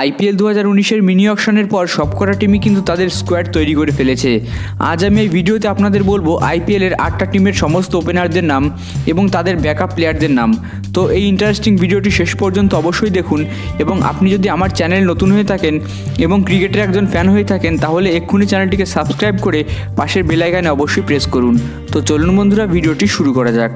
IPL দু হাজার উনিশের মিনি অকশনের পর সবকটা টিমই কিন্তু তাদের স্কোয়াড তৈরি করে ফেলেছে। আজ আমি এই ভিডিওতে আপনাদের বলব আইপিএলের আটটা টিমের সমস্ত ওপেনারদের নাম এবং তাদের ব্যাকআপ প্লেয়ারদের নাম। তো এই ইন্টারেস্টিং ভিডিওটি শেষ পর্যন্ত অবশ্যই দেখুন এবং আপনি যদি আমার চ্যানেল নতুন হয়ে থাকেন এবং ক্রিকেটের একজন ফ্যান হয়ে থাকেন, তাহলে এক্ষুনি চ্যানেলটিকে সাবস্ক্রাইব করে পাশের বেলাইকানে অবশ্যই প্রেস করুন। তো চলুন বন্ধুরা, ভিডিওটি শুরু করা যাক।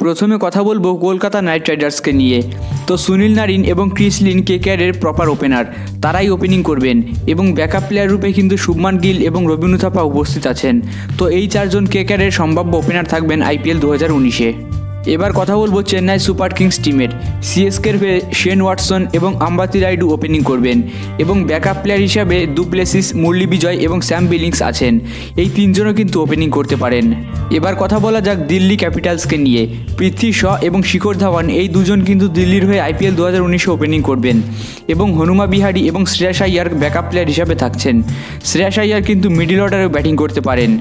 প্রথমে কথা বলব কলকাতা নাইট রাইডার্সকে নিয়ে। তো সুনীল নারিন এবং ক্রিসলিন কেকেআরের প্রপার ওপেনার তারাই ওপেনিং করবেন। এবং ব্যাকআপ প্লেয়ার রূপে কিন্তু শুভমান গিল এবং রবীন্দ্র থাপা উপস্থিত আছেন। তো এই চারজন কেকেআরের সম্ভাব্য ওপেনার থাকবেন আইপিএল দু হাজার উনিশে। এবার কথা বলব চেন্নাই সুপার কিংস টিমের। সিএসকের হয়ে শেন ওয়াটসন এবং আম্বাতি রাইডু ওপেনিং করবেন। এবং ব্যাকআপ প্লেয়ার হিসাবে দুপ্লেসিস মুরলি বিজয় এবং স্যাম বিলিংস আছেন। এই তিনজনও কিন্তু ওপেনিং করতে পারেন। এবার কথা বলা যাক দিল্লি ক্যাপিটালসকে নিয়ে। পৃথ্বী শ এবং শিখর ধাওয়ান এই দুজন কিন্তু দিল্লির হয়ে আইপিএল দু হাজার উনিশে ওপেনিং করবেন। এবং হনুমা বিহারি এবং শ্রেয়াস আইয়ার ব্যাকআপ প্লেয়ার হিসাবে থাকছেন। শ্রেয়াস আইয়ার কিন্তু মিডিল অর্ডারেও ব্যাটিং করতে পারেন।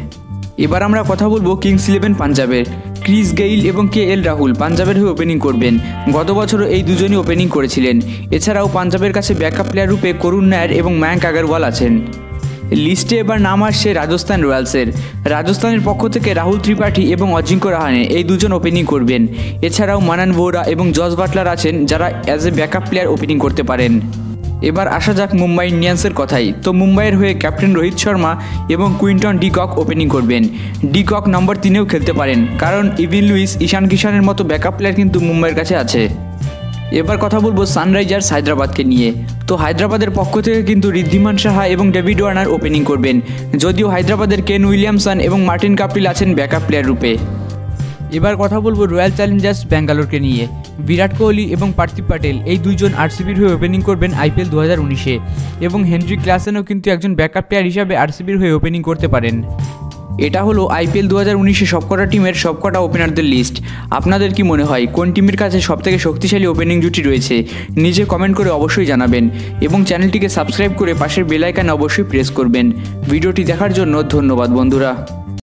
এবার আমরা কথা বলব কিংস ইলেভেন পাঞ্জাবের। ক্রিস গেইল এবং কে এল রাহুল পাঞ্জাবের হয়ে ওপেনিং করবেন। গত বছরও এই দুজনই ওপেনিং করেছিলেন। এছাড়াও পাঞ্জাবের কাছে ব্যাকআপ প্লেয়ার রূপে করুণ নায়ার এবং ম্যাঙ্ক আগরওয়াল আছেন। লিস্টে এবার নাম আসছে রাজস্থান রয়্যালসের। রাজস্থানের পক্ষ থেকে রাহুল ত্রিপাঠী এবং অজিঙ্ক্য রাহানে এই দুজন ওপেনিং করবেন। এছাড়াও মানান বোরা এবং জস বাটলার আছেন যারা as a backup player opening করতে পারেন। এবার আসা যাক মুম্বাই ইন্ডিয়ান্সের কথাই। তো মুম্বাইয়ের হয়ে ক্যাপ্টেন রোহিত শর্মা এবং কুইন্টন ডিকক ওপেনিং করবেন। ডিকক নম্বর তিনেও খেলতে পারেন, কারণ ইভিন লুইস, ঈশান কিষানের মতো ব্যাকআপ প্লেয়ার কিন্তু মুম্বাইয়ের কাছে আছে। এবার কথা বলব সানরাইজার্স হায়দ্রাবাদকে নিয়ে। তো হায়দ্রাবাদের পক্ষ থেকে কিন্তু ঋদ্ধিমান সাহা এবং ডেভিড ওয়ার্নার ওপেনিং করবেন, যদিও হায়দ্রাবাদের কেন উইলিয়ামসন এবং মার্টিন কাপটিল আছেন ব্যাকআপ প্লেয়ার রূপে। এবার কথা বলব রয়্যাল চ্যালেঞ্জার্স ব্যাঙ্গালোরকে নিয়ে। বিরাট কোহলি এবং পার্থিব প্যাটেল এই দুইজন আরসিবির হয়ে ওপেনিং করবেন আইপিএল দু হাজার উনিশে। এবং হেনরি ক্লাসেনও কিন্তু একজন ব্যাকআপ প্লেয়ার হিসাবে আরসিবির হয়ে ওপেনিং করতে পারেন। এটা হলো আইপিএল দু হাজার উনিশে সবকটা টিমের সবকটা ওপেনারদের লিস্ট আপনাদের কি মনে হয়, কোন টিমের কাছে সবথেকে শক্তিশালী ওপেনিং জুটি রয়েছে? নিজে কমেন্ট করে অবশ্যই জানাবেন। এবং চ্যানেলটিকে সাবস্ক্রাইব করে পাশের বেলাইকানে অবশ্যই প্রেস করবেন। ভিডিওটি দেখার জন্য ধন্যবাদ বন্ধুরা।